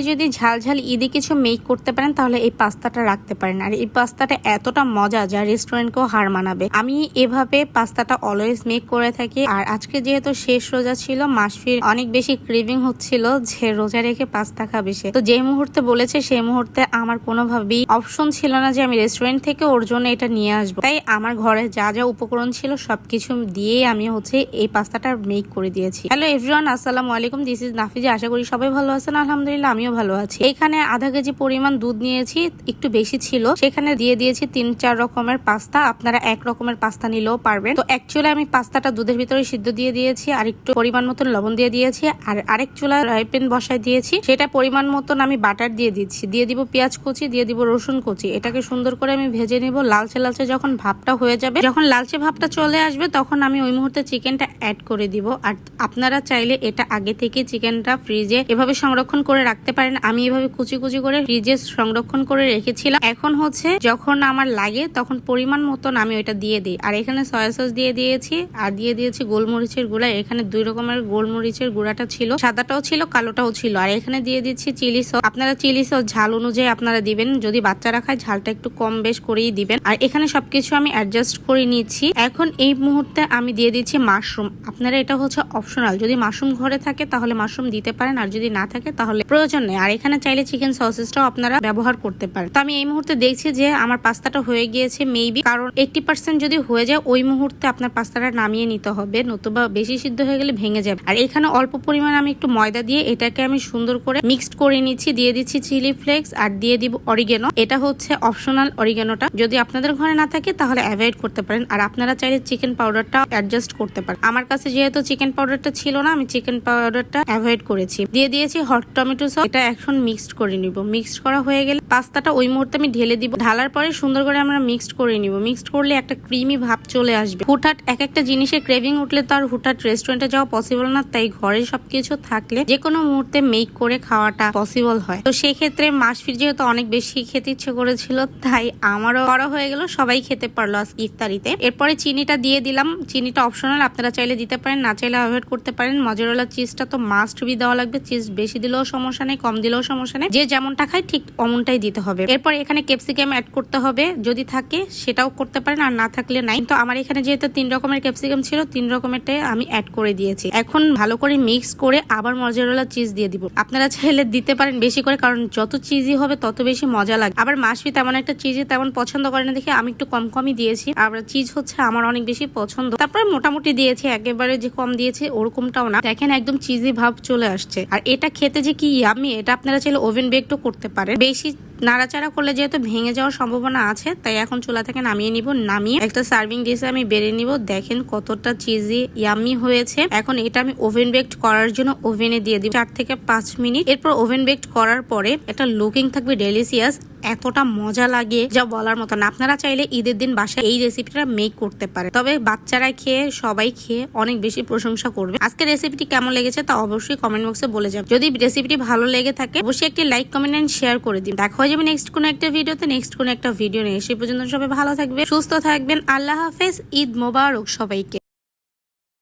আপনারা যদি ঝাল ঝাল ঈদে কিছু মেক করতে পারেন, তাহলে এই পাস্তাটা রাখতে পারেন। আর এই পাস্তাটা এতটা মজা যা রেস্টুরেন্টকেও হার মানাবে। আমি এভাবে পাস্তাটা অলওয়েজ মেক করে থাকি। আর আজকে যেহেতু শেষ রোজা ছিল মাসফির অনেক বেশি ক্রিভিং হচ্ছিল যে রোজা রেখে পাস্তা খাবে সে। তো যে মুহূর্তে বলেছে, সেই মুহূর্তে আমার কোনোভাবেই অপশন ছিল না যে আমি রেস্টুরেন্ট থেকে ওর জন্য এটা নিয়ে আসব। তাই আমার ঘরে যা যা উপকরণ ছিল, সবকিছু দিয়েই আমি হচ্ছে এই পাস্তাটা মেক করে দিয়েছি। হ্যালো এভরিওয়ান আসসালামু আলাইকুম। This is Nafiza. আশা করি সবাই ভালো আছেন। আলহামদুলিল্লাহ, আমিও ভালো আছি। এখানে আধা কেজি পরিমাণ দুধ নিয়েছি, একটু বেশি ছিল। সেখানে দিয়ে দিয়েছি তিন, চার রকমের পাস্তা। আপনারা এক রকমের পাস্তা নিলেও পারবেন। তো এক আমি পাস্তাটা দুধের ভিতরে সিদ্ধ দিয়ে দিয়েছি আর একটু পরিমাণ মতন লবণ দিয়ে দিয়েছি আর আরেক চুলা ফ্রাই প্যান বসায় দিয়েছি। সেটা পরিমাণ মতন আমি বাটার দিয়ে দিচ্ছি। দিয়ে দিব পেঁয়াজ কুচি, দিয়ে দিব রসুন কুচি। এটাকে সুন্দর করে আমি ভেজে নিব। লালচে লালচে যখন ভাবটা হয়ে যাবে, যখন লালচে ভাবটা চলে আসবে, তখন আমি ওই মুহূর্তে চিকেনটা অ্যাড করে দিব। আর আপনারা চাইলে এটা আগে থেকে চিকেনটা ফ্রিজে এভাবে সংরক্ষণ করে রাখতে পারেন। আমি এভাবে কুচি কুচি করে ফ্রিজে সংরক্ষণ করে রেখেছিলাম। এখন হচ্ছে যখন আমার লাগে তখন পরিমাণ মতন আমি ওইটা দিয়ে দিই। আর এখানে সয়া সস দিয়ে দিয়েছি। আর দিয়ে দিয়েছি গোলমরিচের গুঁড়া। এখানে দুই রকমের গোলমরিচের গুঁড়াটা ছিল। সাদাটাও ছিল, কালোটাও ছিল। আর এখানে দিয়ে দিচ্ছি চিলি সস আপনারা চিলি সস ঝাল অনুযায়ী আপনারা দিবেন। যদি বাচ্চারা খায়, ঝালটা একটু কম বেশ করেই দিবেন। আর এখানে সবকিছু আমি অ্যাডজাস্ট করে নিচ্ছি। এখন এই মুহূর্তে আমি দিয়ে দিচ্ছি মাশরুম আপনারা এটা হচ্ছে অপশনাল যদি মাশরুম ঘরে থাকে, তাহলে মাশরুম দিতে পারেন। আর যদি না থাকে, তাহলে প্রয়োজন নেই আর এখানে চাইলে চিকেন সসেসটাও আপনারা ব্যবহার করতে পারেন। তো আমি এই মুহূর্তে দেখছি যে আমার পাস্তাটা হয়ে গিয়েছে মেবি কারণ এইটটি পার্সেন্ট যদি হয়ে যায়, ওই মুহূর্তে আপনার পাস্তাটা নামিয়ে নিতে হবে, নতুবা বেশি সিদ্ধ হয়ে গেলে ভেঙে যাবে। আর এখানে অল্প পরিমাণ আমি একটু ময়দা দিয়ে এটাকে আমি সুন্দর করে মিক্সড করে নিচ্ছি। দিয়ে দিচ্ছি চিলি ফ্লেক্স আর দিয়ে দিব অরিগেনো এটা হচ্ছে অপশনাল অরিগেনোটা যদি আপনাদের ঘরে না থাকে, তাহলে অ্যাভয়েড করতে পারেন। আর আপনারা চাইলে চিকেন পাউডারটা অ্যাডজাস্ট করতে পারেন। আমার কাছে যেহেতু চিকেন পাউডারটা ছিল না, আমি চিকেন পাউডারটা অ্যাভয়েড করেছি। দিয়ে দিয়েছি হট টমেটো সস এটা এখন মিক্সড করে নিব। মিক্সড করা হয়ে গেলে পাস্তাটা ওই মুহূর্তে আমি ঢেলে দিব। ঢালার পরে সুন্দর করে আমরা মিক্সড করে নিব। মিক্সড করলে একটা ক্রিমি ভাব চলে আসবে। হুটহাট এক একটা জিনিসের ক্রেভিং উঠলে তো আর হুটহাট রেস্টুরেন্টে যাওয়া পসিবল না। তাই ঘরে সবকিছু থাকলে যে কোনো মুহূর্তে মেক করে খাওয়াটা পসিবল হয়। তো সেই ক্ষেত্রে মাসফির যেহেতু অনেক বেশি খেতে ইচ্ছে করেছিল, তাই আমারও করা হয়ে গেল। সবাই খেতে পারল আজ ইফতারিতে। এরপরে চিনিটা দিয়ে দিলাম। চিনিটা অপশনাল আপনারা চাইলে দিতে পারেন, না চাইলে অ্যাভয়েড করতে পারেন। মজারোলা চিজটা তো মাস্ট বি দেওয়া লাগবে। চিজ বেশি দিলেও সমস্যা নেই। কম দিলেও সমস্যা নেই। যে যেমনটা খায় ঠিক অমনটাই দিতে হবে। এরপর এখানে ক্যাপসিকাম অ্যাড করতে হবে। যদি থাকে সেটাও করতে পারেন আর না থাকলে নাই। তো আমার এখানে যেহেতু তিন রকমের ক্যাপসিকাম ছিল, তিন রকমেরটাই আমি অ্যাড করে দিয়েছি। এখন ভালো করে মিক্স করে আবার মজারোলা চিজ দিয়ে দিব। আপনারা চাইলে দিতে পারেন বেশি করে, কারণ যত চিজি হবে তত বেশি মজা লাগে। আবার মাসফি তেমন একটা চিজি তেমন পছন্দ করে না দেখে আমি একটু কম কমই দিয়েছি। আর চিজ হচ্ছে আমার অনেক বেশি পছন্দ। তারপরে মোটামুটি দিয়েছি, একেবারে যে কম দিয়েছি ওরকমটাও না। দেখেন একদম চিজি ভাব চলে আসছে। আর এটা খেতে যে কি আমি এটা আপনারা চাইলে ওভেন বেকও করতে পারেন। বেশি নাড়াচাড়া করলে যেহেতু ভেঙে যাওয়ার সম্ভাবনা আছে, তাই এখন চুলা থেকে নামিয়ে নিব। নামিয়ে একটা সার্ভিং ডিশে আমি বেড়ে নিব। দেখেন কতটা চিজি ইয়ামি হয়েছে। এখন এটা আমি ওভেন বেকড করার জন্য ওভেনে দিয়ে দিব। চার থেকে পাঁচ মিনিট। এরপর ওভেন বেকড করার পরে একটা লুকিং থাকবে ডেলিসিয়াস এতটা মজা লাগে, যা বলার মতো না। আপনারা চাইলে ঈদের দিন বাসায় এই রেসিপিটা মেক করতে পারে তবে বাচ্চারা খেয়ে, সবাই খেয়ে অনেক বেশি প্রশংসা করবে। আজকে রেসিপিটি কেমন লেগেছে তা অবশ্যই কমেন্ট বক্সে বলে যাবে। যদি রেসিপিটি ভালো লেগে থাকে, অবশ্যই একটি লাইক কমেন্ট এন্ড শেয়ার করে দিন। দেখা যাবে নেক্সট কোনো একটা ভিডিওতে নেক্সট কোনো একটা ভিডিও নিয়ে। সেই পর্যন্ত সবাই ভালো থাকবে সুস্থ থাকবেন। আল্লাহ হাফেজ, ঈদ মোবারক সবাইকে।